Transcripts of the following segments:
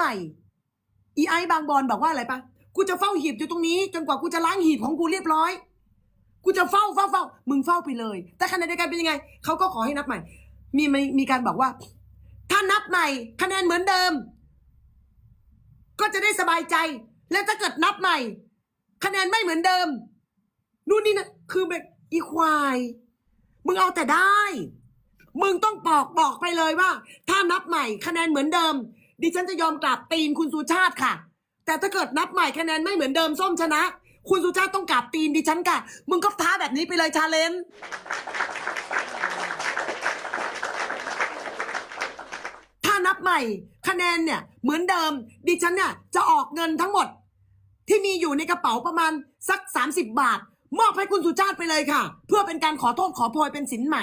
ใหม่ อีไอบางบอนบอกว่าอะไรปะกูจะเฝ้าหีบอยู่ตรงนี้ จนกว่ากูจะล้างหีบของกูเรียบร้อย กูจะเฝ้าเฝ้าเฝ้ามึงเฝ้าไปเลย แต่ขณะเดียวกันเป็นยังไงเขาก็ขอให้นับใหม่มีมีมีการบอกว่า ถ้านับใหม่ คะแนนเหมือนเดิม ก็จะได้สบายใจ แล้วถ้าเกิดนับใหม่ คะแนนไม่เหมือนเดิมนู่นนี่นะคือแบบอีควายมึงเอาแต่ได้ มึงต้องบอกบอกไปเลยว่า ถ้านับใหม่ คะแนนเหมือนเดิม ดิฉันจะยอมกราบตีนคุณสุชาติค่ะ แต่ถ้าเกิดนับใหม่คะแนนไม่เหมือนเดิมส้มชนะ คุณสุชาติต้องกราบตีนดิฉันค่ะ มึงก็ท้าแบบนี้ไปเลยชาเลนจ์ถ้านับใหม่คะแนนเนี่ยเหมือนเดิม ดิฉันเนี่ยจะออกเงินทั้งหมด ที่มีอยู่ในกระเป๋าประมาณสัก 30 บาท มอบให้คุณสุชาติไปเลยค่ะ เพื่อเป็นการขอโทษขอโพยเป็นสินไหม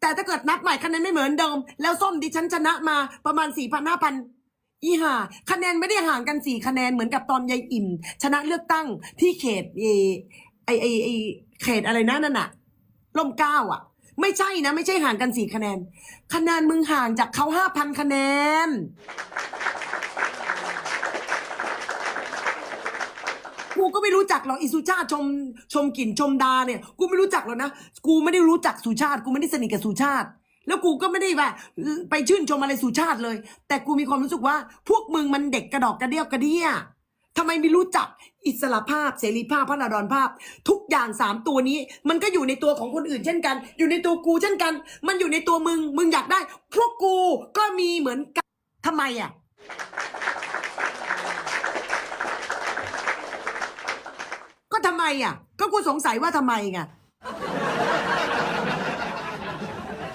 แต่ถ้าเกิดนับใหม่คะแนนไม่เหมือนเดิม แล้วส้มดิฉันชนะมาประมาณ4 0 0 0 5 0 0 อีห่าคะแนนไม่ได้ห่างกันสี่คะแนนเหมือนกับตอนยายอิ่ม ชนะเลือกตั้งที่เขตเอไอไอไอเขตอะไรนะนั่นน่ะล่มเก้าอะ ไม่ใช่นะ ไม่ใช่ห่างกันสี่คะแนน คะแนนมึงห่างจากเขาห้าพันคะแนน กูก็ไม่รู้จักหรอกอิสุชาติชมชมกลิ่นชมดาเนี่ย กูไม่รู้จักหรอกนะ กูไม่ได้รู้จักสุชาติ กูไม่ได้สนิทกับสุชาติ แล้วกูก็ไม่ได้แบบไปชื่นชมอะไรสุชาติเลย แต่กูมีความรู้สึกว่า พวกมึงมันเด็กกระดอกกระเดียวกระเดียทำไมไม่รู้จักอิสระภาพเสรีภาพพระนารดรภาพ ทุกอย่างสามตัวนี้ มันก็อยู่ในตัวของคนอื่นเช่นกัน อยู่ในตัวกูเช่นกัน มันอยู่ในตัวมึง มึงอยากได้ พวกกูก็มีเหมือนกันทำไมอะก็ทำไมอะ ก็กูสงสัยว่าทำไมไง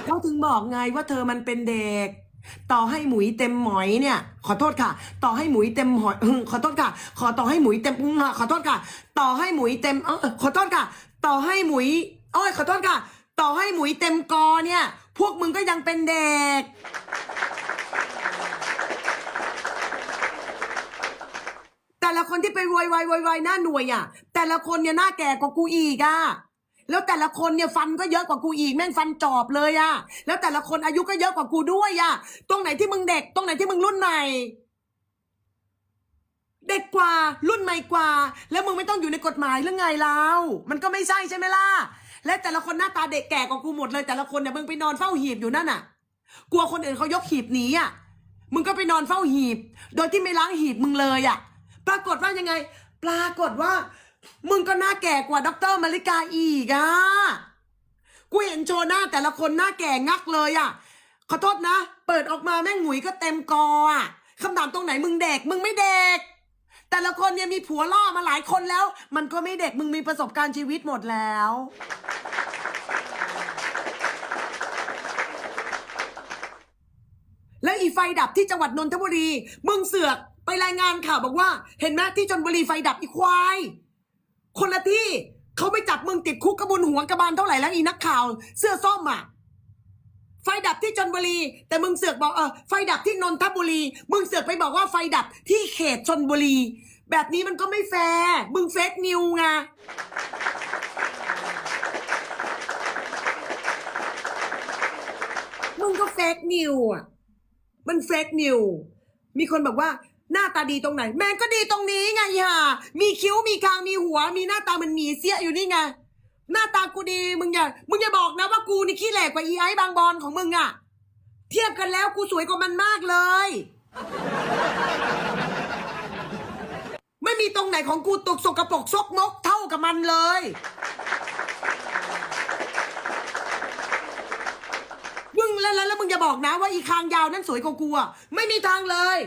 เขาถึง บอกไงว่าเธอมันเป็นเด็ก ต่อให้หมุยเต็มหมอยเนี่ย ขอโทษค่ะ ต่อให้หมุยเต็มหอยขอโทษค่ะ ขอต่อให้หมุยเต็มอขอโทษค่ะ ต่อให้หมุยเต็มเออขอโทษค่ะ ต่อให้หมุยโอ้ยขอโทษค่ะ ต่อให้หมุยเต็มกอเนี่ย พวกมึงก็ยังเป็นเด็กแต่ละคนที่ไปโวยวายโวยวายหน้าหน่วยอะ แต่ละคนเนี่ยหน้าแก่กว่ากูอีกอะ แล้วแต่ละคนเนี่ยฟันก็เยอะกว่ากูอีกแม่งฟันจอบเลยอะแล้วแต่ละคนอายุก็เยอะกว่ากูด้วยอะตรงไหนที่มึงเด็ก ตรงไหนที่มึงรุ่นใหม่เด็กกว่ารุ่นใหม่กว่า แล้วมึงไม่ต้องอยู่ในกฎหมายหรือไงเรามันก็ไม่ใช่ใช่ไหมล่ะและแต่ละคนหน้าตาเด็กแก่กว่ากูหมดเลยแต่ละคนเนี่ยมึงไปนอนเฝ้าหีบอยู่นั่นน่ะ กลัวคนอื่นเขายกหีบหนีอะมึงก็ไปนอนเฝ้าหีบ โดยที่ไม่ล้างหีบมึงเลยอะ ปรากฏว่ายังไง ปรากฏว่า มึงก็หน้าแก่กว่าด็อกเตอร์มาริกาอีกอะ กูเห็นโชว์หน้าแต่ละคนหน้าแก่งักเลยอะ ขอโทษนะ เปิดออกมาแม่งหงุยก็เต็มกออะคำถามตรงไหนมึงเด็ก มึงไม่เด็ก แต่ละคนเนี่ยมีผัวล่อมาหลายคนแล้ว มันก็ไม่เด็กมึงมีประสบการณ์ชีวิตหมดแล้ว แล้วอีไฟดับที่จังหวัดนนทบุรี มึงเสือกไปรายงานข่าวบอกว่า เห็นไหมที่ชนบุรีไฟดับอีควาย คนละที่เขาไปจับมึงติดคุกกระบุญหัวกระบาลเท่าไหร่แล้วอีนักข่าว เสื้อส้มอะ ไฟดับที่ชนบุรี แต่มึงเสือกบอกเออไฟดับที่นนทบุรี มึงเสือกไปบอกว่าไฟดับที่เขตชนบุรี แบบนี้มันก็ไม่แฟร์มึงเฟกนิวไงมึงก็เฟกนิวอะมันเฟกนิวมีคนบอกว่า หน้าตาดีตรงไหน แม่งก็ดีตรงนี้ไงย่ามีคิ้วมีคางมีหัว มีหน้าตามันมีเสียอยู่นี่ไง หน้าตากูดี มึงอย่า มึงอย่าบอกนะว่ากูนี่ขี้แหลกกว่าอีไอ้บางบอนของมึงอะเทียบกันแล้วกูสวยกว่ามันมากเลย ไม่มีตรงไหนของกูตกสกรปรกซกมกเท่ากับมันเลย มึงแล้วแล้วแล้วมึงอย่าบอกนะว่าอีคางยาวนั่นสวยกว่ากูอะไม่มีทางเลย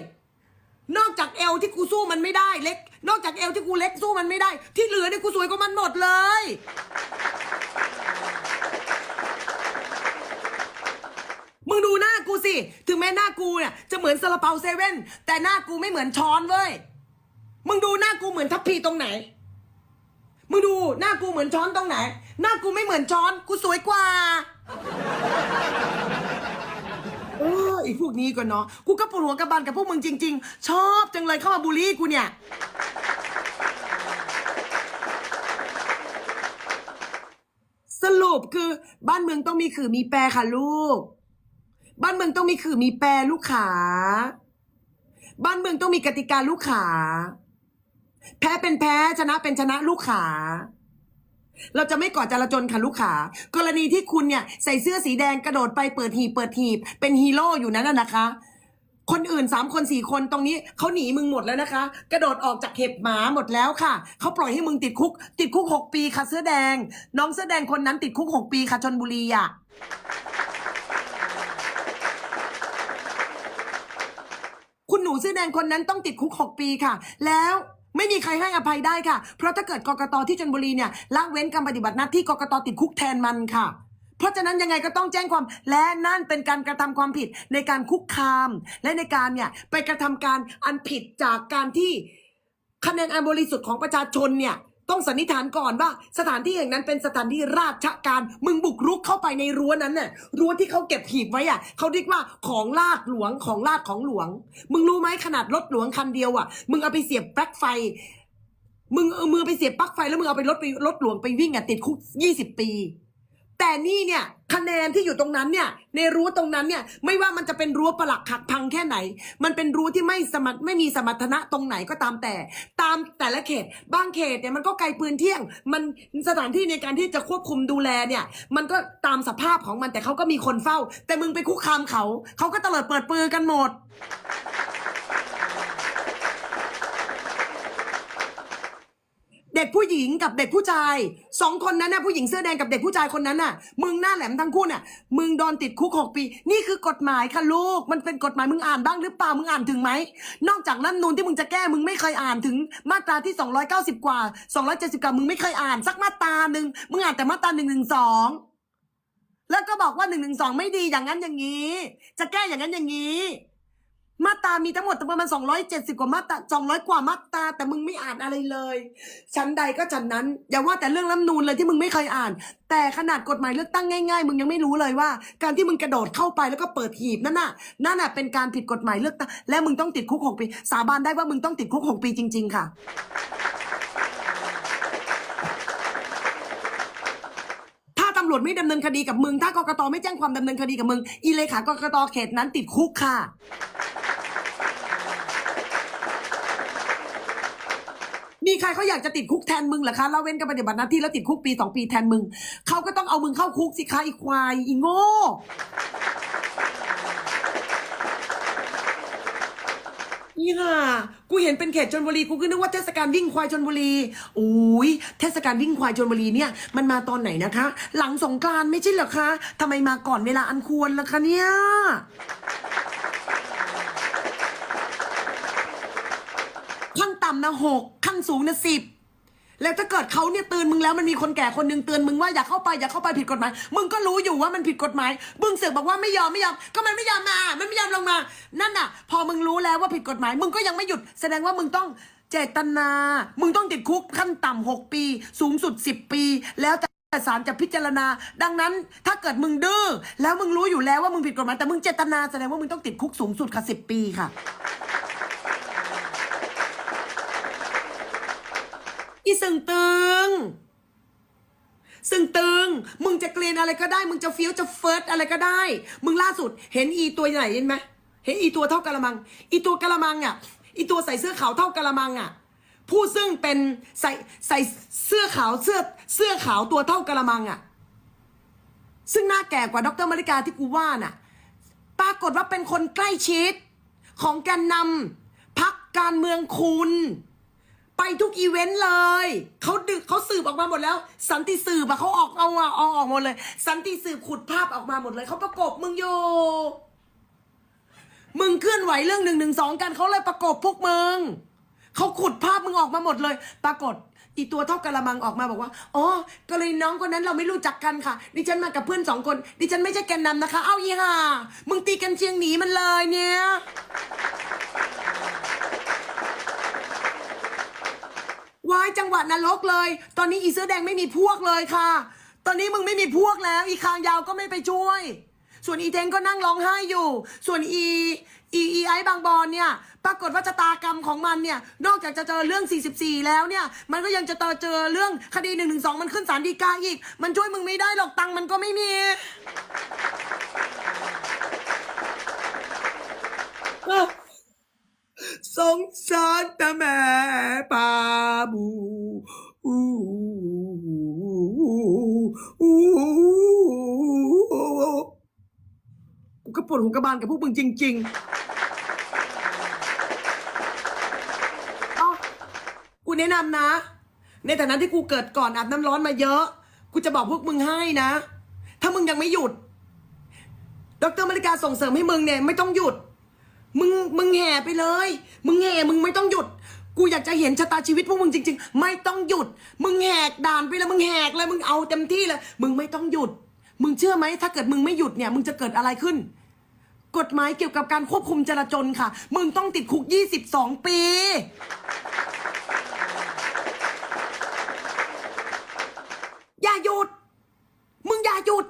นอกจากเอวที่กูสู้มันไม่ได้เล็ก นอกจากเอวที่กูเล็กสู้มันไม่ได้ ที่เหลือเนี่ยกูสวยกว่ามันหมดเลย มึงดูหน้ากูสิ ถึงแม้หน้ากูเนี่ยจะเหมือนซาลาเปาเซเว่นแต่หน้ากูไม่เหมือนช้อนเว้ย มึงดูหน้ากูเหมือนทัพพีตรงไหน มึงดูหน้ากูเหมือนช้อนตรงไหน หน้ากูไม่เหมือนช้อน กูสวยกว่า พวกนี้ก็เนาะกูก็ปวดหัวกระบาลกับพวกมึงจริง ๆ ชอบจังเลยเข้ามาบูลลี่กูเนี่ยสรุปคือบ้านเมืองต้องมีขื่อมีแปรค่ะลูก บ้านเมืองต้องมีขื่อมีแปรลูกขา บ้านเมืองต้องมีกติกาลูกขา แพ้เป็นแพ้ชนะเป็นชนะลูกขา เราจะไม่ก่อจราจนค่ะลูกขากรณีที่คุณเนี่ยใส่เสื้อสีแดงกระโดดไปเปิดหีบเปิดหีบ เป็นฮีโร่อยู่นั้นนะนะคะ คนอื่นสามคนสี่คนตรงนี้เขาหนีมึงหมดแล้วนะคะ กระโดดออกจากเห็บหมาหมดแล้วค่ะเขาปล่อยให้มึงติดคุก ติดคุกหกปีค่ะเสื้อแดง น้องเสื้อแดงคนนั้นติดคุกหกปีค่ะชนบุรีอะคุณหนูเสื้อแดงคนนั้นต้องติดคุกหกปีค่ะ แล้ว ไม่มีใครให้อภัยได้ค่ะ เพราะถ้าเกิดกกตที่ชนบุรีเนี่ยละเว้นการปฏิบัติหน้าที่กกตติดคุกแทนมันค่ะ เพราะฉะนั้นยังไงก็ต้องแจ้งความและนั่นเป็นการกระทำความผิดในการคุกคาม และในการเนี่ยไปกระทำการอันผิดจากการที่คะแนนอันบริสุทธิ์ของประชาชนเนี่ย ต้องสันนิษฐานก่อนว่า สถานที่แห่งนั้นเป็นสถานที่ราชการ มึงบุกรุกเข้าไปในรั้วนั้นน่ะรั้วที่เขาเก็บหีบไว้อะเขาเรียกว่าของลาดหลวงของลาดของหลวง มึงรู้ไหมขนาดรถหลวงคันเดียวอะ มึงเอาไปเสียบปลั๊กไฟ มึงเอามือไปเสียบปลั๊กไฟแล้วมึงเอาไปรถไปรถหลวงไปวิ่งอะติดคุกยี่สิบปี แต่นี่เนี่ยคะแนนที่อยู่ตรงนั้นเนี่ยในรั้วตรงนั้นเนี่ยไม่ว่ามันจะเป็นรั้วประหลักหักพังแค่ไหน มันเป็นรั้วที่ไม่สมรรถไม่มีสมรรถนะตรงไหนก็ตามแต่ ตามแต่ละเขต บางเขตเนี่ยมันก็ไกลปืนเที่ยง มันสถานที่ในการที่จะควบคุมดูแลเนี่ยมันก็ตามสภาพของมันแต่เขาก็มีคนเฝ้า แต่มึงไปคุกคามเขา เขาก็เตลิดเปิดปือกันหมด เด็กผู้หญิงกับเด็กผู้ชายสองคนนั้นน่ะผู้หญิงเสื้อแดงกับเด็กผู้ชายคนนั้นน่ะ มึงหน้าแหลมทั้งคู่น่ะ มึงโดนติดคุกหกปี นี่คือกฎหมายค่ะลูก มันเป็นกฎหมายมึงอ่านบ้างหรือเปล่ามึงอ่านถึงไหม นอกจากรัฐนูนที่มึงจะแก้มึงไม่เคยอ่านถึงมาตราที่ 290 กว่า 270กว่ามึงไม่เคยอ่านสักมาตราหนึ่งมึงอ่านแต่มาตราหนึ่งหนึ่งสองแล้วก็บอกว่าหนึ่งหนึ่งสองไม่ดีอย่างนั้นอย่างนี้ จะแก้อย่างนั้นอย่างนี้ มาตรามีทั้งหมดประมาณ270 กว่ามาตรา200 กว่ามาตราแต่มึงไม่อ่านอะไรเลยชั้นใดก็ชั้นนั้น อย่าว่าแต่เรื่องรัฐนูนเลยที่มึงไม่เคยอ่าน แต่ขนาดกฎหมายเลือกตั้งง่ายๆ มึงยังไม่รู้เลยว่า การที่มึงกระโดดเข้าไปแล้วก็เปิดหีบนั่นน่ะนั่นน่ะเป็นการผิดกฎหมายเลือกตั้งและมึงต้องติดคุกหกปีสาบานได้ว่ามึงต้องติดคุกหกปีจริง ๆ ค่ะถ้าตำรวจไม่ดำเนินคดีกับมึง ถ้ากกตไม่แจ้งความดำเนินคดีกับมึง อีเลขากกตเขตนั้นติดคุกค่ะ ใครเขาอยากจะติดคุกแทนมึงเหรอคะละเว้นการปฏิบัติหน้าที่แล้วติดคุกปีสองปีแทนมึงเขาก็ต้องเอามึงเข้าคุกสิคะอีควายอีโง่อีห่ากูเห็นเป็นเขตชนบุรีกูก็นึกว่าเทศกาลวิ่งควายชนบุรีโอ้ยเทศกาลวิ่งควายชนบุรีเนี่ย มันมาตอนไหนนะคะ หลังสงกรานไม่ใช่เหรอคะทำไมมาก่อนเวลาอันควรล่ะคะเนี่ย ขั้นต่ำนะหกขั้นสูงนะสิบแล้วถ้าเกิดเขาเนี่ยเตือนมึงแล้วมันมีคนแก่คนหนึ่งเตือนมึงว่าอย่าเข้าไปอย่าเข้าไปผิดกฎหมาย มึงก็รู้อยู่ว่ามันผิดกฎหมายมึงเสือกบอกว่าไม่ยอมไม่ยอมก็มันไม่ยอมมา มันไม่ยอมลงมา นั่นน่ะ พอมึงรู้แล้วว่าผิดกฎหมาย มึงก็ยังไม่หยุด แสดงว่ามึงต้องเจตนา มึงต้องติดคุกขั้นต่ำหกปี สูงสุดสิบปี แล้วแต่ศาลจะพิจารณา ดังนั้นถ้าเกิดมึงดื้อแล้วมึงรู้อยู่แล้วว่ามึงผิดกฎหมายแต่มึงเจตนาแสดงว่ามึงต้องติดคุกสูงสุดค่ะสิบปีค่ะ อีสึงตึงซึ่งตึง มึงจะเกลียนอะไรก็ได้ มึงจะเฟี้ยวจะเฟิร์สอะไรก็ได้ มึงล่าสุด เห็นอีตัวไหนเห็นไหมเห็นอีตัวเท่ากะละมัง อีตัวกะละมังอะ อีตัวใส่เสื้อขาวเท่ากะละมังอะ ผู้ซึ่งเป็นใส่ใส่เสื้อขาวเสื้อเสื้อขาวตัวเท่ากะละมังอะ ซึ่งหน้าแก่กว่าดรมาริกาที่กูว่าน่ะ ปรากฏว่าเป็นคนใกล้ชิด ของแกนนำพักการเมืองคุณ ไปทุกอีเวนต์เลยเขาดึกเขาสืบออกมาหมดแล้ว สันติสืบอะเขาออกเอาอะเอาออกหมดเลย สันติสืบขุดภาพออกมาหมดเลยเขาประกบมึงอยู่มึงเคลื่อนไหวเรื่องหนึ่งหนึ่งสองกันเขาเลยประกบพวกมึงเขาขุดภาพมึงออกมาหมดเลย ปรากฏอีตัวเท่ากะละมังออกมาบอกว่า อ๋อ ก็เลยน้องคนนั้นเราไม่รู้จักกันค่ะ ดิฉันมากับเพื่อนสองคน ดิฉันไม่ใช่แกนนำนะคะ เอาอีห่า มึงตีกันเชียงหนีมันเลยเนี่ย วายจังหวัดนรกเลย ตอนนี้อีเสื้อแดงไม่มีพวกเลยค่ะ ตอนนี้มึงไม่มีพวกแล้ว อีคางยาวก็ไม่ไปช่วย ส่วนอีเทงก็นั่งร้องไห้อยู่ ส่วนอีอีอีไอบางบอนเนี่ย ปรากฏว่าชะตากรรมของมันเนี่ย นอกจากจะเจอเรื่อง 44 แล้วเนี่ย มันก็ยังจะเจอเรื่องคดี1นึมันขึ้นศาลฎีกาอีก มันช่วยมึงไม่ได้หรอกตังมันก็ไม่มี เออสารตะแม่ปาบูอูอูกูก็ปวดหัวกระบาลกับพวกมึงจริง ๆ อ้ากูแนะนำนะ ในฐานะที่กูเกิดก่อนอาบน้ำร้อนมาเยอะ กูจะบอกพวกมึงให้นะ ถ้ามึงยังไม่หยุด ดรมาริกาส่งเสริมให้มึงเนี่ยไม่ต้องหยุด มึงมึงแห่ไปเลย มึงแห่มึงไม่ต้องหยุด กูอยากจะเห็นชะตาชีวิตพวกมึงจริง ๆ ไม่ต้องหยุด มึงแหกด่านไปเลยมึงแหกเลยมึงเอาเต็มที่เลย มึงไม่ต้องหยุด มึงเชื่อไหมถ้าเกิดมึงไม่หยุดเนี่ย มึงจะเกิดอะไรขึ้น กฎหมายเกี่ยวกับการควบคุมจราจรค่ะ มึงต้องติดคุก 22 ปี อย่าหยุด มึงอย่าหยุด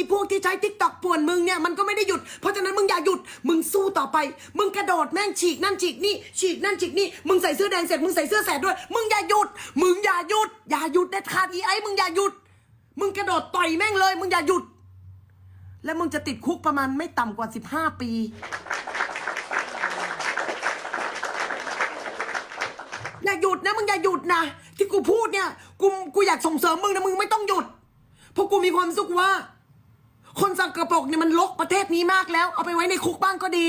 อ้พวกที่ใช้ทิกตอกป่วนมึงเนี่ยมันก็ไม่ได้หยุด เพราะฉะนั้นมึงอย่าหยุด มึงสู้ต่อไป มึงกระโดดแม่งฉีกนั่นฉีกนี่ ฉีกนั่นฉีกนี่ มึงใส่เสื้อแดงเสร็จมึงใส่เสื้อแสดด้วย มึงอย่าหยุด มึงอย่าหยุด อย่าหยุดเด็ดขาดอีไอ้ มึงอย่าหยุด มึงกระโดดต่อยแม่งเลย มึงอย่าหยุด และมึงจะติดคุกประมาณไม่ต่ำกว่า15ปี อย่าหยุดนะมึงอย่าหยุดนะที่กูพูดเนี่ย กู กูอยากส่งเสริมมึงนะมึงไม่ต้องหยุด เพราะกูมีความสุขว่า คนสักกระปรกเนี่ยมันลกประเทศนี้มากแล้ว เอาไปไว้ในคุกบ้างก็ดี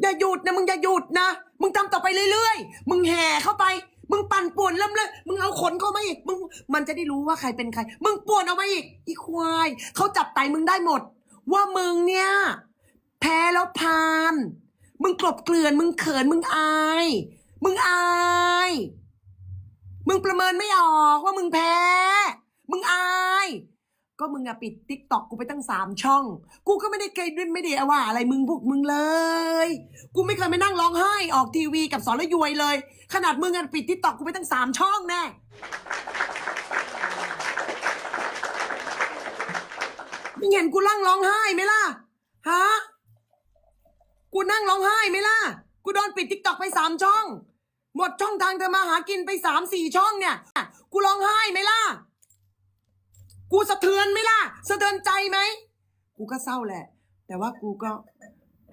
อย่าหยุดนะมึงอย่าหยุดนะ มึงทำต่อไปเรื่อยๆ มึงแห่เข้าไป มึงปั่นป่วนเริ่มเลยมึงเอาขนเข้ามาอีก มึงมันจะได้รู้ว่าใครเป็นใคร มึงป่วนเอามาอีก อีควาย เขาจับไตมึงได้หมด ว่ามึงเนี่ย แพ้แล้วพาน มึงกลบเกลื่อน มึงเขิน มึงอาย มึงอาย มึงประเมินไม่ออกว่ามึงแพ้ มึงอาย ก็มึงอะปิดติ๊กตอกกูไปตั้งสามช่อง กูก็ไม่ได้เคยไม่ได้ว่า อะไรมึงพวกมึงเลย กูไม่เคยไปนั่งร้องไห้ออกทีวีกับสอนละยวยเลย ขนาดมึงอะปิดติ๊กตอกกูไปตั้งสามช่องแน่มึงเห็นกูนั่งร้องไห้ไหมล่ะ ฮะ กูนั่งร้องไห้ไหมล่ะ กูโดนปิดทิกตอกไปสามช่อง หมดช่องทางเธอมาหากินไปสามสี่ช่องเนี่ย กูร้องไห้ไหมล่ะ กูสะเทือนไหมล่ะ สะเทือนใจไหม กูก็เศร้าแหละ แต่ว่ากูก็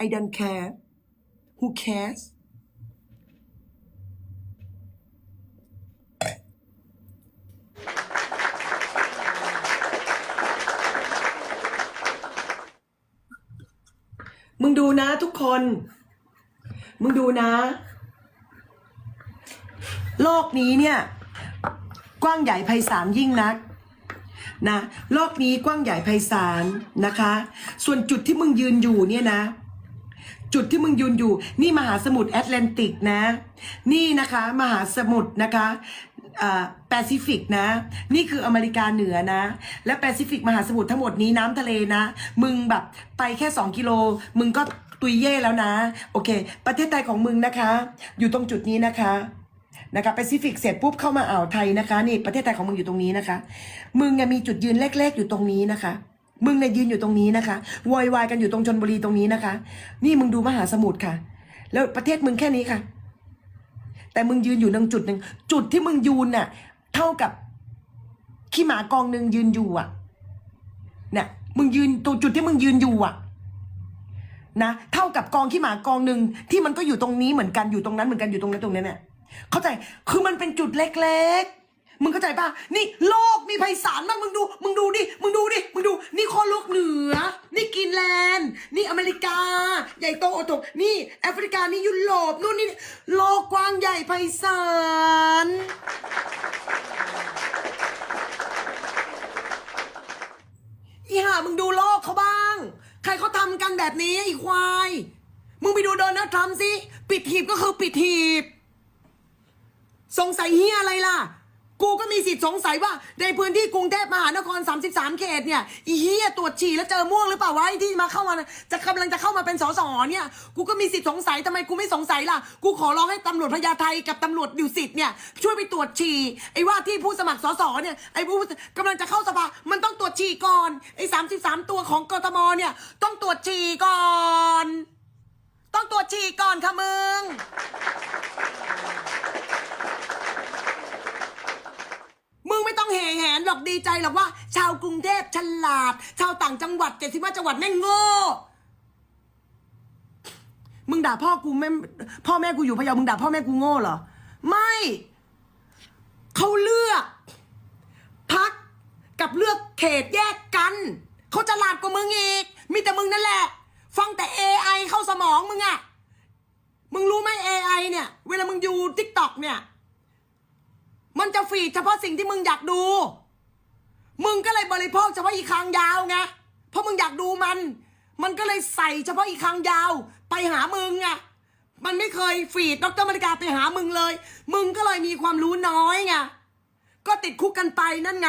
I don't care who cares มึงดูนะทุกคน มึงดูนะ โลกนี้เนี่ยกว้างใหญ่ไพศาลยิ่งนักนะโลกนี้กว้างใหญ่ไพศาลนะคะ ส่วนจุดที่มึงยืนอยู่เนี่ยนะ จุดที่มึงยืนอยู่ นี่มหาสมุทรแอตแลนติกนะ นี่นะคะมหาสมุทรนะคะแปซิฟิกนะ นี่คืออเมริกาเหนือนะ และแปซิฟิกมหาสมุทรทั้งหมดนี้น้ำทะเลนะ มึงแบบไปแค่ 2 กิโล มึงก็ตุยเย่แล้วนะ โอเค ประเทศไทยของมึงนะคะ อยู่ตรงจุดนี้นะคะ นะคะแปซิฟิกเสร็จปุ๊บเข้ามาอ่าวไทยนะคะนี่ประเทศไทยของมึงอยู่ตรงนี้นะคะ มึงอะมีจุดยืนเล็กๆอยู่ตรงนี้นะคะมึงเนี่ยยืนอยู่ตรงนี้นะคะวอยวายกันอยู่ตรงชนบุรีตรงนี้นะคะ นี่มึงดูมหาสมุทรค่ะ แล้วประเทศมึงแค่นี้ค่ะ แต่มึงยืนอยู่ตรงจุดหนึ่งจุดที่มึงยืนน่ะ เท่ากับขี้หมากองหนึ่งยืนอยู่อะเนี่ยมึงยืนตรงจุดที่มึงยืนอยู่อะนะเท่ากับกองขี้หมากองหนึ่งที่มันก็อยู่ตรงนี้เหมือนกันอยู่ตรงนั้นเหมือนกันอยู่ตรงนั้นตรงนี้เนี่ย เข้าใจคือมันเป็นจุดเล็กๆ มึงเข้าใจป่ะ นี่โลกมีไพศาลมากมึงดู มึงดูดิ มึงดูดิ มึงดู นี่โคโลกเหนือ นี่กรีนแลนด์ นี่อเมริกา ใหญ่โตโอโตนี่แอฟริกา นี่ยุโรป นู่นนี่ โลกกว้างใหญ่ไพศาล อีห่ามึงดูโลกเขาบ้าง ใครเขาทำกันแบบนี้ไอีควาย มึงไปดูโดนัลด์ทรัมป์สิ ปิดหีบก็คือปิดหีบ สงสัยเฮียอะไรล่ะ กูก็มีสิทธิ์สงสัยว่า ในพื้นที่กรุงเทพมหานคร 33 เขตเนี่ยอีเฮียตรวจฉี่แล้วเจอม่วงหรือเปล่าวะไอ้ที่มาเข้ามาจะกำลังจะเข้ามาเป็นสสเนี่ยกูก็มีสิทธิ์สงสัยทำไมกูไม่สงสัยล่ะ กูขอร้องให้ตำรวจพญาไทกับตำรวจดิวสิทธิ์เนี่ยช่วยไปตรวจฉี่ไอ้ว่าที่ผู้สมัครสสเนี่ยไอ้ผู้กำลังจะเข้าสภามันต้องตรวจฉี่ก่อนไอ้33 ตัวของกทมเนี่ยต้องตรวจฉี่ก่อน ต้องตรวจฉี่ก่อนค่ะมึง มึง ไม่ต้องแห่แหนหรอกดีใจหรอกว่า ชาวกรุงเทพฉลาด ชาวต่างจังหวัดเจ็ดสิบห้าจังหวัดแม่งโง่มึงด่าพ่อกูแม่พ่อแม่กูอยู่พะเยามึงด่าพ่อแม่กูโง่เหรอ ไม่เขาเลือกพักกับเลือกเขตแยกกันเขาฉลาดกว่ามึงอีก มีแต่มึงนั่นแหละ ฟังแต่ AI เข้าสมองมึงอะมึงรู้ไหม AI เนี่ย เวลามึงดู t ิ k t o k เนี่ย มันจะฟีดเฉพาะสิ่งที่มึงอยากดู มึงก็เลยบริโภคเฉพาะอีคางยาวไง เพราะมึงอยากดูมัน มันก็เลยใส่เฉพาะอีคางยาว ไปหามึงไง มันไม่เคยฟีดดรมาริกาไปหามึงเลย มึงก็เลยมีความรู้น้อยไง ก็ติดคุกกันไปนั่นไง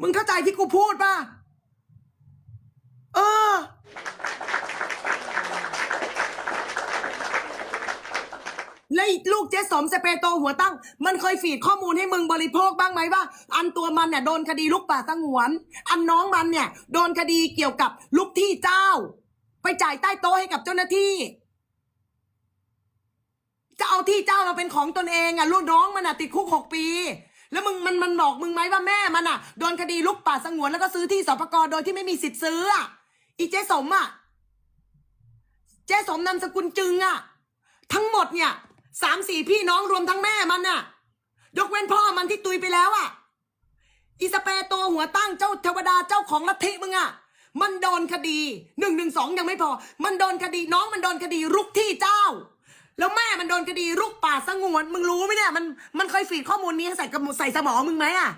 มึงเข้าใจที่กูพูดป่ะ เออ แล้วลูกเจ๊สมสเปโตหัวตั้ง มันเคยฟีดข้อมูลให้มึงบริโภคบ้างไหมว่า อันตัวมันเนี่ยโดนคดีลุกป่าสงวน อันน้องมันเนี่ย โดนคดีเกี่ยวกับลุกที่เจ้า ไปจ่ายใต้โต๊ะให้กับเจ้าหน้าที่ จะเอาที่เจ้ามาเป็นของตนเองอะลูกน้องมันอะติดคุกหกปี แล้วมึงมันมันบอกมึงไหมว่าแม่มันอะโดนคดีลุกป่าสงวนแล้วก็ซื้อที่สปกรโดยที่ไม่มีสิทธิ์ซื้ออะอีเจ๊สมอะเจ๊สมนามสกุลจึงอะ ทั้งหมดเนี่ย สามสี่พี่น้องรวมทั้งแม่มันน่ะ ยกเว้นพ่อมันที่ตุยไปแล้วอะอิสเปโตหัวตั้งเจ้าเทวดาเจ้าของลัทธิมึงอะ มันโดนคดีหนึ่งหนึ่งสองยังไม่พอ มันโดนคดีน้องมันโดนคดีรุกที่เจ้า แล้วแม่มันโดนคดีรุกป่าสงวน มึงรู้ไหมเนี่ยมันมันเคยฟีดข้อมูลนี้ใส่กระใส่สมองมึงไหมอะ